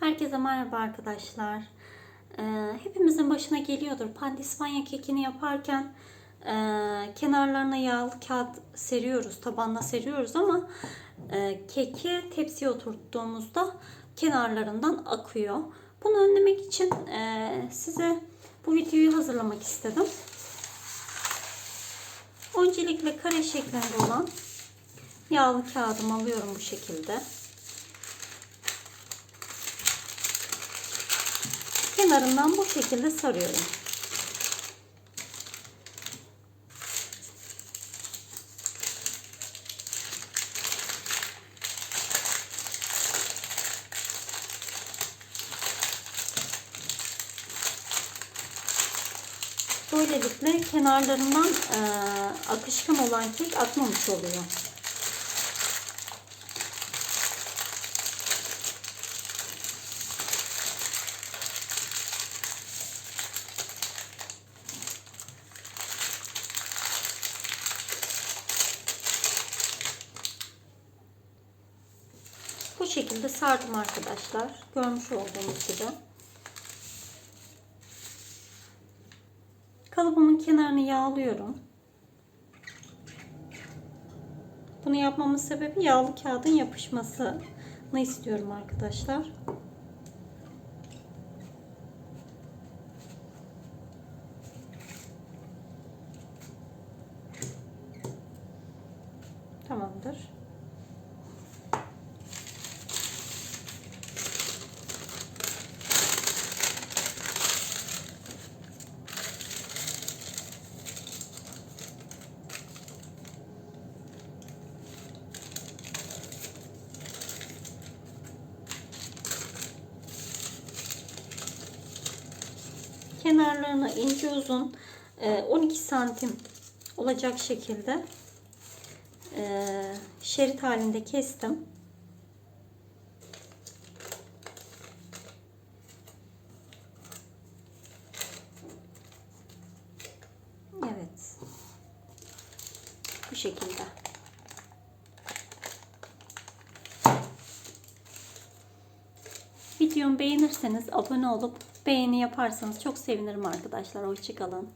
Herkese merhaba arkadaşlar. Ee, hepimizin başına geliyordur. Pandispanya kekini yaparken e, kenarlarına yağlı kağıt seriyoruz, tabanına seriyoruz ama e, keki tepsiye oturttuğumuzda kenarlarından akıyor. Bunu önlemek için e, size bu videoyu hazırlamak istedim. Öncelikle kare şeklinde olan yağlı kağıdımı alıyorum bu şekilde. Kenarından bu şekilde sarıyorum. Böylelikle kenarlarından e, akışkan olan kek atmamış oluyor. Şekilde sardım arkadaşlar. Görmüş olduğunuz gibi. Kalıbımın kenarını yağlıyorum. Bunu yapmamın sebebi yağlı kağıdın yapışmasını istiyorum arkadaşlar. Tamamdır. Kenarlarını ince uzun 12 santim olacak şekilde şerit halinde kestim. Evet. Bu şekilde. Videomu beğenirseniz abone olup beğeni yaparsanız çok sevinirim arkadaşlar. Hoşçakalın.